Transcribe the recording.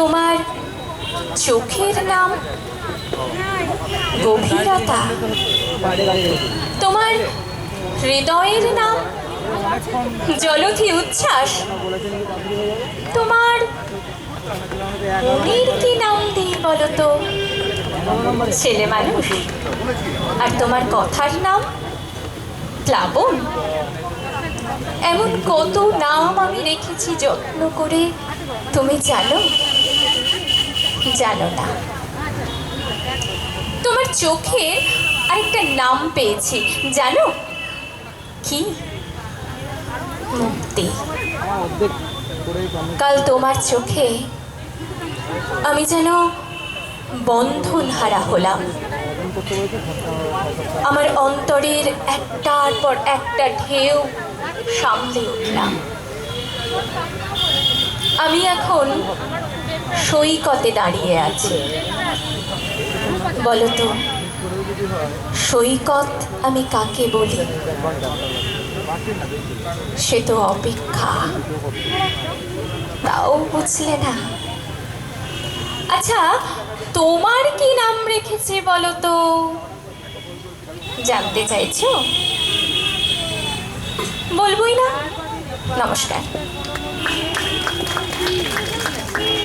তোমার চোখের নাম গভীরতা। তোমার হৃদয়ের নাম জলধি উচ্ছ্বাস। তোমার মনের কি নাম দিই বলো তো ছেলে মানুষ। আর তোমার কথার নাম প্লাবন। এমন কত নাম আমি রেখেছি যত্ন করে তুমি জানো? জানো না। তোমার চোখে আরেকটা নাম পেয়েছি, জানো? কি? মুক্তি। কাল তোমার চোখে আমি যেন বন্ধন হারা হলাম। আমার অন্তরের একটার পর একটা ঢেউ সামলে উঠলাম। আমি এখন সৈকতে দাঁড়িয়ে আছে। বলো তো, সৈকত আমি কাকে বলি? সে তো অপেক্ষা। তাও বুঝলে না। আচ্ছা তোমার কি নাম রেখেছে বলো তো? জানতে চাইছো? বলবই না। নমস্কার।